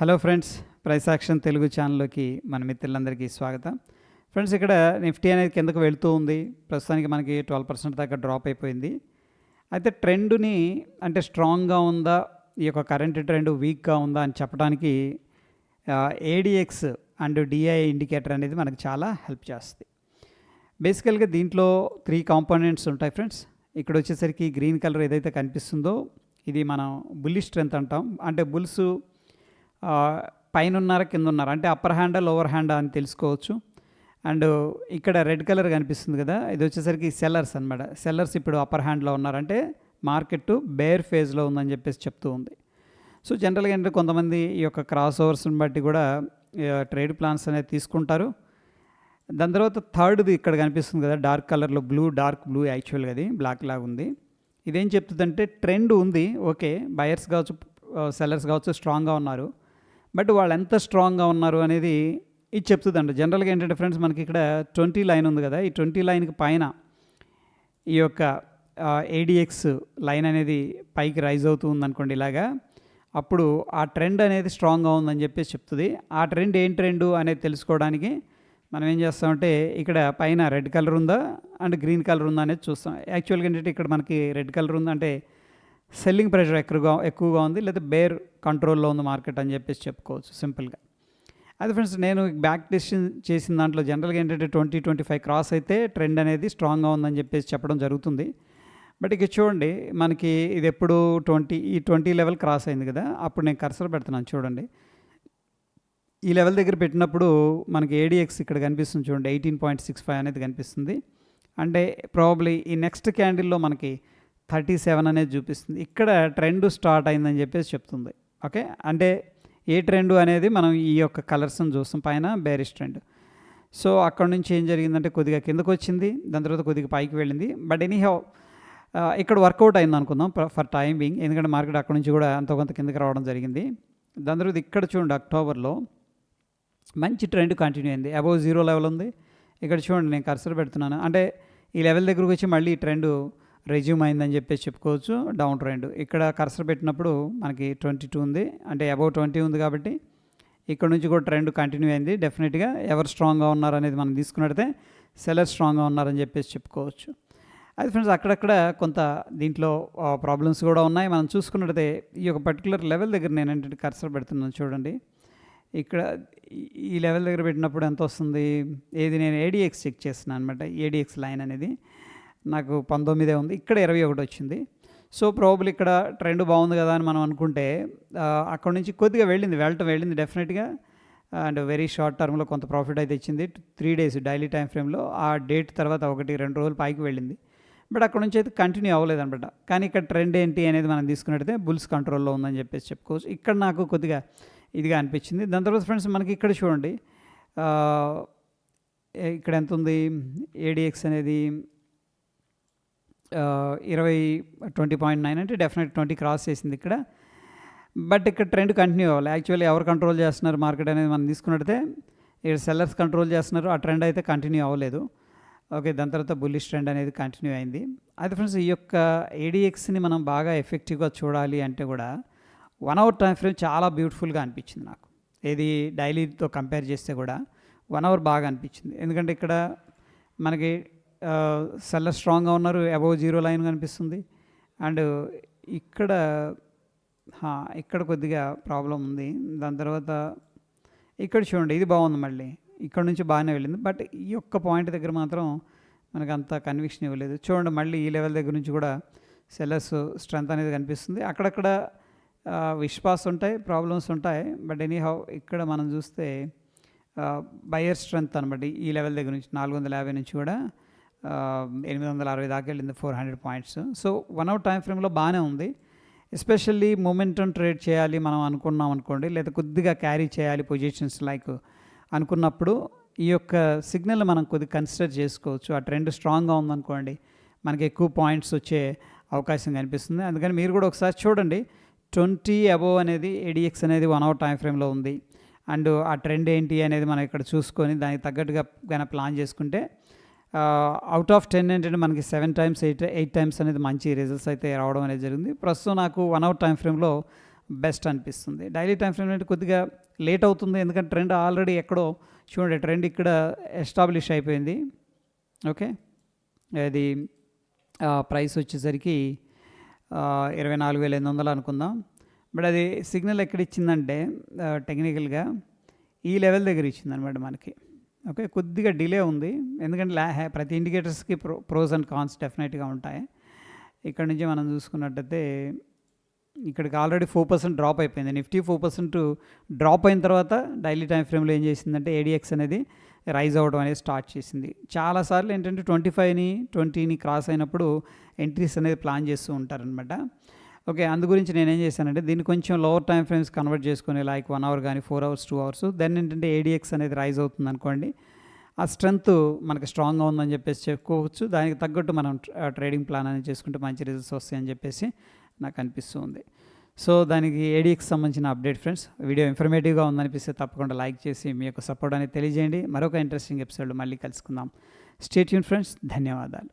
Hello friends price action Telugu ఛానల్లోకి మన మిత్రులందరికీ స్వాగతం. ఫ్రెండ్స్ ఇక్కడ నిఫ్టీ అనేది కిందకు వెళుతూ ఉంది. ప్రస్తుతానికి మనకి ట్వెల్వ్ పర్సెంట్ దాకా డ్రాప్ అయిపోయింది. అయితే ట్రెండ్ని అంటే స్ట్రాంగ్గా ఉందా ఈ యొక్క కరెంట్ ట్రెండ్ వీక్గా ఉందా అని చెప్పడానికి ఏడిఎక్స్ అండ్ డిఐ ఇండికేటర్ అనేది మనకు చాలా హెల్ప్ చేస్తుంది. బేసికల్గా దీంట్లో త్రీ కాంపోనెంట్స్ ఉంటాయి ఫ్రెండ్స్. ఇక్కడ వచ్చేసరికి గ్రీన్ కలర్ ఏదైతే కనిపిస్తుందో ఇది మనం బుల్లి స్ట్రెంత్ అంటాం. అంటే బుల్స్ పైన ఉన్నారా కింద ఉన్నారా అంటే అప్పర్ హ్యాండా లోవర్ హ్యాండా అని తెలుసుకోవచ్చు. అండ్ ఇక్కడ రెడ్ కలర్ కనిపిస్తుంది కదా ఇది వచ్చేసరికి సెల్లర్స్ అనమాట సెల్లర్స్ ఇప్పుడు అప్పర్ హ్యాండ్లో ఉన్నారంటే మార్కెట్ బేర్ ఫేజ్లో ఉందని చెప్పేసి చెప్తూ ఉంది. సో జనరల్గా ఏంటంటే కొంతమంది ఈ యొక్క క్రాస్ ఓవర్స్ని బట్టి కూడా ట్రేడ్ ప్లాన్స్ అనేది తీసుకుంటారు. దాని తర్వాత థర్డ్ది ఇక్కడ కనిపిస్తుంది కదా డార్క్ కలర్లో బ్లూ డార్క్ బ్లూ యాక్చువల్గా అది బ్లాక్ లాగా ఉంది. ఇదేం చెప్తుందంటే ట్రెండ్ ఉంది ఓకే బయర్స్ కావచ్చు సెల్లర్స్ కావచ్చు స్ట్రాంగ్గా ఉన్నారు. బట్ వాళ్ళు ఎంత స్ట్రాంగ్గా ఉన్నారు అనేది ఇది చెప్తుందండి జనరల్గా ఏంటంటే ఫ్రెండ్స్ మనకి ఇక్కడ ట్వంటీ లైన్ ఉంది కదా ఈ ట్వంటీ లైన్కి పైన ఈ యొక్క ఏడిఎక్స్ లైన్ అనేది పైకి రైజ్ అవుతూ ఉందనుకోండి ఇలాగా అప్పుడు ఆ ట్రెండ్ అనేది స్ట్రాంగ్గా ఉందని చెప్పేసి చెప్తుంది. ఆ ట్రెండ్ ఏం ట్రెండ్ అనేది తెలుసుకోవడానికి మనం ఏం చేస్తామంటే ఇక్కడ పైన రెడ్ కలర్ ఉందా అండ్ గ్రీన్ కలర్ ఉందా అనేది చూస్తాం. యాక్చువల్గా ఏంటంటే ఇక్కడ మనకి రెడ్ కలర్ ఉందంటే సెల్లింగ్ ప్రెషర్ ఎక్కువగా ఎక్కువగా ఉంది లేదా బేర్ కంట్రోల్లో ఉంది మార్కెట్ అని చెప్పేసి చెప్పుకోవచ్చు సింపుల్గా. అది ఫ్రెండ్స్ నేను బ్యాక్ డెసిషన్ చేసిన దాంట్లో జనరల్గా ఏంటంటే ట్వంటీ ట్వంటీ ఫైవ్ క్రాస్ అయితే ట్రెండ్ అనేది స్ట్రాంగ్గా ఉందని చెప్పేసి చెప్పడం జరుగుతుంది. బట్ ఇక చూడండి మనకి ఇది ఎప్పుడు ట్వంటీ ఈ ట్వంటీ లెవెల్ క్రాస్ అయింది కదా అప్పుడు నేను కర్సర్ పెడుతున్నాను చూడండి. ఈ లెవెల్ దగ్గర పెట్టినప్పుడు మనకి ఏడిఎక్స్ ఇక్కడ కనిపిస్తుంది చూడండి ఎయిటీన్ పాయింట్ సిక్స్ ఫైవ్ అనేది కనిపిస్తుంది. అంటే ప్రాబ్లీ ఈ నెక్స్ట్ క్యాండిల్లో మనకి థర్టీ సెవెన్ అనేది చూపిస్తుంది. ఇక్కడ ట్రెండ్ స్టార్ట్ అయిందని చెప్పేసి చెప్తుంది. ఓకే? అంటే ఏ ట్రెండ్ అనేది మనం ఈ యొక్క కలర్స్ని చూస్తాం పైన బేరిష్ ట్రెండ్ సో అక్కడ నుంచి ఏం జరిగిందంటే కొద్దిగా కిందకు వచ్చింది దాని తర్వాత కొద్దిగా పైకి వెళ్ళింది. బట్ ఎనీ హౌ ఇక్కడ వర్కౌట్ అయింది అనుకుందాం ఫర్ టైం బింగ్ ఎందుకంటే మార్కెట్ అక్కడ నుంచి కూడా అంత కొంత కిందకి రావడం జరిగింది. దాని తర్వాత ఇక్కడ చూడండి అక్టోబర్లో మంచి ట్రెండ్ కంటిన్యూ అయింది. అబౌవ్ జీరో లెవెల్ ఉంది. ఇక్కడ చూడండి నేను కర్సర్ పెడుతున్నాను. అంటే ఈ లెవెల్ దగ్గరకు వచ్చి మళ్ళీ ఈ ట్రెండ్ రెజ్యూమ్ అయిందని చెప్పేసి చెప్పుకోవచ్చు. Down trend. ఇక్కడ కర్సర్ పెట్టినప్పుడు మనకి ట్వంటీ టూ ఉంది. అంటే అబౌవ్ ట్వంటీ ఉంది కాబట్టి ఇక్కడ నుంచి కూడా ట్రెండ్ కంటిన్యూ అయింది. డెఫినెట్గా ఎవరు స్ట్రాంగ్గా ఉన్నారనేది మనం తీసుకున్నట్టే సెలర్ స్ట్రాంగ్గా ఉన్నారని చెప్పేసి చెప్పుకోవచ్చు. అది ఫ్రెండ్స్ అక్కడక్కడ కొంత దీంట్లో ప్రాబ్లమ్స్ కూడా ఉన్నాయి. మనం చూసుకున్నట్టే ఈ యొక్క పర్టికులర్ లెవెల్ దగ్గర నేను ఏంటంటే కర్సర్ పెడుతున్నాను చూడండి. ఇక్కడ ఈ లెవెల్ దగ్గర పెట్టినప్పుడు ఎంత వస్తుంది? ఏది? నేను ఏడిఎక్స్ చెక్ చేస్తున్నాను అనమాట. ఏడిఎక్స్ లైన్ అనేది. నాకు పంతొమ్మిదే ఉంది. ఇక్కడ ఇరవై ఒకటి వచ్చింది. సో ప్రాబుల్ ఇక్కడ ట్రెండ్ బాగుంది కదా అని మనం అనుకుంటే అక్కడ నుంచి కొద్దిగా వెళ్ళింది వెళ్ళటం వెళ్ళింది డెఫినెట్గా అండ్ వెరీ షార్ట్ టర్మ్లో కొంత ప్రాఫిట్ అయితే ఇచ్చింది. త్రీ డేస్ డైలీ టైం ఫ్రేమ్లో ఆ డేట్ తర్వాత ఒకటి రెండు రోజులు పైకి వెళ్ళింది. బట్ అక్కడ నుంచి అయితే కంటిన్యూ అవ్వలేదు అనమాట కానీ ఇక్కడ ట్రెండ్ ఏంటి అనేది మనం తీసుకున్నట్టయితే బుల్స్ కంట్రోల్లో ఉందని చెప్పేసి చెప్పుకోవచ్చు. ఇక్కడ నాకు కొద్దిగా ఇదిగా అనిపించింది. దాని తర్వాత ఫ్రెండ్స్ మనకి ఇక్కడ చూడండి. ఇక్కడ ఎంత ఉంది? ఏడిఎక్స్ అనేది ఇరవై ట్వంటీ పాయింట్ నైన్ అంటే డెఫినెట్ ట్వంటీ క్రాస్ చేసింది ఇక్కడ. బట్ ఇక్కడ ట్రెండ్ కంటిన్యూ అవ్వాలి. యాక్చువల్లీ ఎవరు కంట్రోల్ చేస్తున్నారు మార్కెట్ అనేది మనం తీసుకున్నట్టయితే ఇక్కడ సెల్లర్స్ కంట్రోల్ చేస్తున్నారు. ఆ ట్రెండ్ అయితే కంటిన్యూ అవ్వలేదు. ఓకే దాని తర్వాత బుల్లిష్ ట్రెండ్ అనేది కంటిన్యూ అయింది. అయితే ఫ్రెండ్స్ ఈ యొక్క ఏడిఎక్స్ని మనం బాగా ఎఫెక్టివ్గా చూడాలి అంటే కూడా వన్ అవర్ టైం ఫ్రేమ్ చాలా బ్యూటిఫుల్గా అనిపించింది నాకు. ఏది డైలీతో కంపేర్ చేస్తే కూడా వన్ అవర్ బాగా అనిపించింది. ఎందుకంటే ఇక్కడ మనకి సెల్లర్ స్ట్రాంగ్గా ఉన్నారు అబవ్ జీరో లైన్ కనిపిస్తుంది. అండ్ ఇక్కడ ఇక్కడ కొద్దిగా ప్రాబ్లం ఉంది. దాని తర్వాత ఇక్కడ చూడండి ఇది బాగుంది మళ్ళీ. ఇక్కడ నుంచి బాగానే వెళ్ళింది. బట్ ఈ యొక్క పాయింట్ దగ్గర మాత్రం మనకు అంత కన్విక్షన్ ఇవ్వలేదు. చూడండి మళ్ళీ ఈ లెవెల్ దగ్గర నుంచి కూడా సెల్లర్స్ స్ట్రెంత్ అనేది కనిపిస్తుంది. అక్కడక్కడ విశ్వాస్ ఉంటాయి ప్రాబ్లమ్స్ ఉంటాయి. బట్ ఎనీ హౌ ఇక్కడ మనం చూస్తే బయర్ స్ట్రెంత్ అనమాట ఈ లెవెల్ దగ్గర నుంచి నాలుగు వందల యాభై నుంచి కూడా. ఎనిమిది వందల అరవై దాకా వెళ్ళింది four hundred points. So one hour time ఫ్రేమ్లో బాగానే ఉంది. ఎస్పెషల్లీ మూమెంటం ట్రేడ్ చేయాలి మనం అనుకున్నాం అనుకోండి లేదా కొద్దిగా క్యారీ చేయాలి పొజిషన్స్ లైక్ అనుకున్నప్పుడు ఈ యొక్క సిగ్నల్ మనం కొద్దిగా కన్సిడర్ చేసుకోవచ్చు. ఆ ట్రెండ్ స్ట్రాంగ్గా ఉందనుకోండి మనకి ఎక్కువ పాయింట్స్ వచ్చే అవకాశం కనిపిస్తుంది. అందుకని మీరు కూడా ఒకసారి చూడండి. ట్వంటీ అబోవ్ అనేది ఏడిఎక్స్ అనేది వన్ అవర్ టైం ఫ్రేమ్లో ఉంది. అండ్ ఆ ట్రెండ్ ఏంటి అనేది మనం ఇక్కడ చూసుకొని దానికి తగ్గట్టుగా కానీ ప్లాన్ చేసుకుంటే అవుట్ ఆఫ్ టెన్ ఏంటంటే మనకి seven times eight eight times అనేది మంచి రిజల్ట్స్ అయితే రావడం అనేది జరిగింది. ప్రస్తుతం నాకు వన్ అవర్ టైం ఫ్రేమ్లో బెస్ట్ అనిపిస్తుంది. డైలీ టైం ఫ్రేమ్ అంటే కొద్దిగా లేట్ అవుతుంది. ఎందుకంటే ట్రెండ్ ఆల్రెడీ ఎక్కడో చూడండి ట్రెండ్ ఇక్కడ ఎస్టాబ్లిష్ అయిపోయింది. ఓకే అది ప్రైస్ వచ్చేసరికి ఇరవై నాలుగు వేల ఎనిమిది వందలు అనుకుందాం. బట్ అది సిగ్నల్ ఎక్కడ ఇచ్చిందంటే టెక్నికల్గా ఈ లెవెల్ దగ్గర ఇచ్చిందనమాట మనకి. ఓకే కొద్దిగా డిలే ఉంది. ఎందుకంటే లా హ్యా- ప్రతి ఇండికేటర్స్కి ప్రో ప్రోస్ అండ్ కాన్స్ డెఫినెట్గా ఉంటాయి. ఇక్కడ నుంచి మనం చూసుకున్నట్టయితే ఇక్కడికి ఆల్రెడీ ఫోర్ పర్సెంట్ డ్రాప్ అయిపోయింది. నిఫ్టీ ఫోర్ పర్సెంట్ డ్రాప్ అయిన తర్వాత డైలీ టైం ఫ్రేమ్లో ఏం చేసిందంటే ఏడిఎక్స్ అనేది రైజ్ అవ్వడం అనేది స్టార్ట్ చేసింది. చాలాసార్లు ఏంటంటే ట్వంటీ ఫైవ్ని ట్వంటీని క్రాస్ అయినప్పుడు ఎంట్రీస్ అనేది ప్లాన్ చేస్తూ ఉంటారనమాట ఓకే అందు గురించి నేను ఏం చేశానంటే దీన్ని కొంచెం లోవర్ టైం ఫ్రేమ్స్ కన్వర్ట్ చేసుకుని లైక్ వన్ అవర్ కానీ four hours two hours then ఏంటంటే ఏడిఎక్స్ అనేది రైజ్ అవుతుంది అనుకోండి ఆ స్ట్రెంగ్త్ మనకి స్ట్రాంగ్గా ఉందని చెప్పేసి చెప్పుకోవచ్చు. దానికి తగ్గట్టు మనం ట్రేడింగ్ ప్లాన్ అనేది చేసుకుంటే మంచి రిజల్ట్స్ వస్తాయని చెప్పేసి నాకు అనిపిస్తుంది. సో దానికి ఏడిఎక్స్ సంబంధించిన అప్డేట్ ఫ్రెండ్స్ వీడియో ఇన్ఫర్మేటివ్గా ఉందనిపిస్తే తప్పకుండా లైక్ చేసి మీ యొక్క సపోర్ట్ అనేది తెలియజేయండి. మరొక ఇంట్రెస్టింగ్ ఎపిసోడ్ మళ్ళీ కలుసుకుందాం. స్టేట్యూన్ ఫ్రెండ్స్ ధన్యవాదాలు.